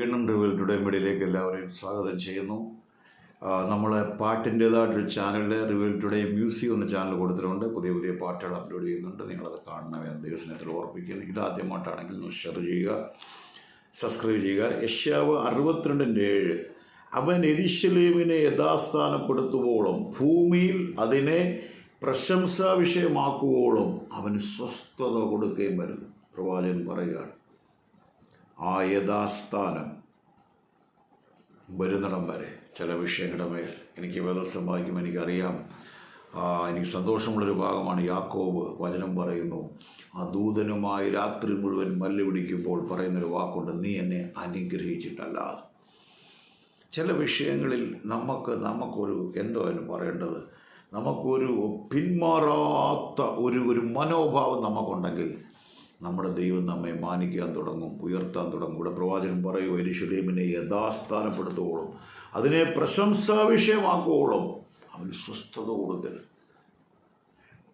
വീണ്ടും revel today മീഡിയയിലേക്ക് എല്ലാവരെയും സ്വാഗതം ചെയ്യുന്നു. നമ്മൾ പാട്ടിന്റേതായിട്ടൊരു ചാനലിൽ റിവൽ ടുഡേ മ്യൂസിക് എന്ന ചാനൽ കൊടുത്തിട്ടുണ്ട്. പുതിയ പുതിയ പാട്ടുകൾ അപ്ലോഡ് ചെയ്യുന്നുണ്ട്. നിങ്ങളത് കാണണമെന്ന് ദൈവസ്നേഹത്തിൽ ഓർപ്പിക്കുന്നു ഇത് ആദ്യമായിട്ടാണെങ്കിൽ ഒന്ന് ഷെയർ ചെയ്യുക സബ്സ്ക്രൈബ് ചെയ്യുക. യഷ്യാവ് അറുപത്തിരണ്ടിന്റെ ഏഴ്. അവൻ എരിശലേമിനെ യഥാസ്ഥാനപ്പെടുത്തുവോളം ഭൂമിയിൽ അതിനെ പ്രശംസാ വിഷയമാക്കുവോളം അവന് സ്വസ്ഥത കൊടുക്കുകയും വരുന്നു. പ്രവാചകൻ പറയുകയാണ് ആ യഥാസ്ഥാനം വരുന്നിടം വരെ ചില വിഷയങ്ങളുടെ മേൽ. എനിക്ക് വേദം വായിക്കുമ്പോൾ എനിക്കറിയാം. എനിക്ക് സന്തോഷമുള്ളൊരു ഭാഗമാണ് യാക്കോവ് വചനം പറയുന്നു. ആ ദൂതനുമായി രാത്രി മുഴുവൻ മല്ല് പിടിക്കുമ്പോൾ പറയുന്നൊരു വാക്കുണ്ട് നീ എന്നെ അനുഗ്രഹിച്ചിട്ടല്ല. ചില വിഷയങ്ങളിൽ നമുക്ക് നമുക്കൊരു എന്തോ അതിന് പറയേണ്ടത്? നമുക്കൊരു പിന്മാറാത്ത ഒരു ഒരു മനോഭാവം നമുക്കുണ്ടെങ്കിൽ നമ്മുടെ ദൈവം നമ്മെ മാനിക്കാൻ തുടങ്ങും ഉയർത്താൻ തുടങ്ങും. ഇവിടെ പ്രവാചകൻ പറയൂ എരിശുലേമിനെ യഥാസ്ഥാനപ്പെടുത്തുവോളും അതിനെ പ്രശംസാ വിഷയമാക്കുവോളും അവന് സ്വസ്ഥത കൊടുക്കരുത്.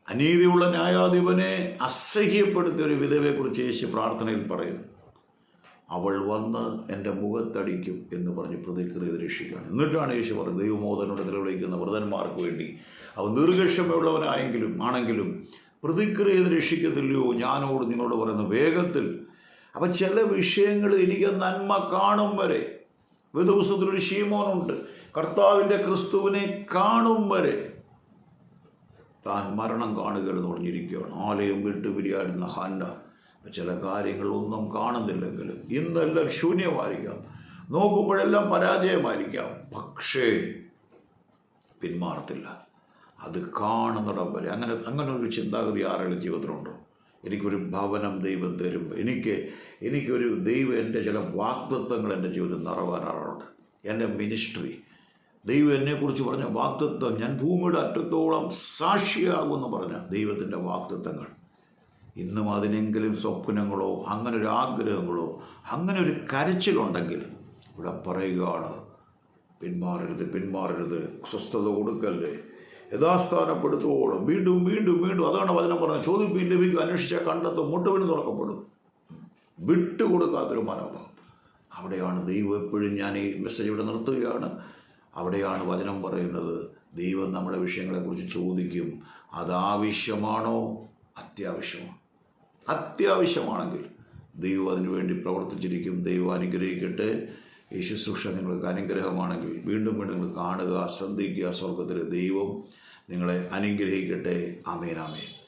അനീതിയുള്ള ന്യായാധിപനെ അസഹ്യപ്പെടുത്തിയ ഒരു വിധവയെക്കുറിച്ച് യേശു പ്രാർത്ഥനയിൽ പറയുന്നു. അവൾ വന്ന് എന്റെ മുഖത്തടിക്കും എന്ന് പറഞ്ഞ് പ്രതിക്രിയ രക്ഷിക്കുകയാണ് എന്നിട്ടാണ് യേശു പറഞ്ഞത് ദൈവമോദനോട് നിലവിളിക്കുന്ന വ്രതന്മാർക്ക് വേണ്ടി. അവൻ ദീർഘക്ഷമയുള്ളവനായെങ്കിലും ആണെങ്കിലും പ്രതിക്രിയ രക്ഷിക്കത്തില്ലയോ ഞാനോട് നിങ്ങളോട് പറയുന്ന വേഗത്തിൽ. അപ്പം ചില വിഷയങ്ങൾ എനിക്ക് നന്മ കാണും വരെ. ഒരു ദിവസത്തിലൊരു ശീമോനുണ്ട്. കർത്താവിന്റെ ക്രിസ്തുവിനെ കാണും വരെ. താൻ മരണം കാണുക എന്ന് പറഞ്ഞിരിക്കുകയാണ്. ആലയം വിട്ടു പിരിയാടുന്ന ഹാൻഡ. ചില കാര്യങ്ങളൊന്നും കാണുന്നില്ലെങ്കിലും ഇന്നെല്ലാം ശൂന്യമായിരിക്കാം. നോക്കുമ്പോഴെല്ലാം പരാജയമായിരിക്കാം. പക്ഷേ പിന്മാറത്തില്ല. അത് കാണുന്നിടം വരെ. അങ്ങനെ അങ്ങനെ ഒരു ചിന്താഗതി ആരുടെ ജീവിതത്തിലുണ്ടോ? എനിക്കൊരു ഭവനം ദൈവം തരും. എനിക്ക് എനിക്കൊരു ദൈവം എന്റെ ചില വാക്തത്വങ്ങൾ എന്റെ ജീവിതത്തിൽ നിറവേറാറുണ്ട്. എന്റെ മിനിസ്ട്രി. ദൈവം എന്നെക്കുറിച്ച് പറഞ്ഞ വാക്തത്വം ഞാൻ ഭൂമിയുടെ അറ്റത്തോളം സാക്ഷിയാകുമെന്ന് പറഞ്ഞ ദൈവത്തിന്റെ വാക്തത്വങ്ങൾ ഇന്നും അതിനെങ്കിലും സ്വപ്നങ്ങളോ അങ്ങനെ ഒരു ആഗ്രഹങ്ങളോ അങ്ങനെ ഒരു കരച്ചിലുണ്ടെങ്കിൽ ഇവിടെ പറയുകയാണ് പിന്മാറരുത് പിന്മാറരുത് സ്വസ്ഥത കൊടുക്കല്ലേ? യഥാസ്ഥാനപ്പെടുത്തുവോളം. വീണ്ടും വീണ്ടും വീണ്ടും അതാണ് വചനം പറഞ്ഞത്. ചോദിപ്പിൻ ലഭിക്കും അന്വേഷിച്ചാൽ കണ്ടെത്തും മുട്ടുവിന് തുറക്കപ്പെടും. വിട്ടുകൊടുക്കാത്തൊരു മനോഭാവം. അവിടെയാണ് ദൈവം എപ്പോഴും ഞാൻ ഈ മെസ്സേജ് ഇവിടെ നിർത്തുകയാണ്. അവിടെയാണ് വചനം പറയുന്നത്. ദൈവം നമ്മുടെ വിഷയങ്ങളെക്കുറിച്ച് ചോദിക്കും. അതാവശ്യമാണോ? അത്യാവശ്യമാണ്. അത്യാവശ്യമാണെങ്കിൽ ദൈവം അതിനുവേണ്ടി പ്രവർത്തിച്ചിരിക്കും. ദൈവം അനുഗ്രഹിക്കട്ടെ. ഈ ശുശ്രൂഷ നിങ്ങൾക്ക് അനുഗ്രഹമാണെങ്കിൽ വീണ്ടും വീണ്ടും നിങ്ങൾ കാണുക ശ്രദ്ധിക്കുക സ്വർഗത്തിലെ ദൈവം നിങ്ങളെ അനുഗ്രഹിക്കട്ടെ. അമേനാമേൻ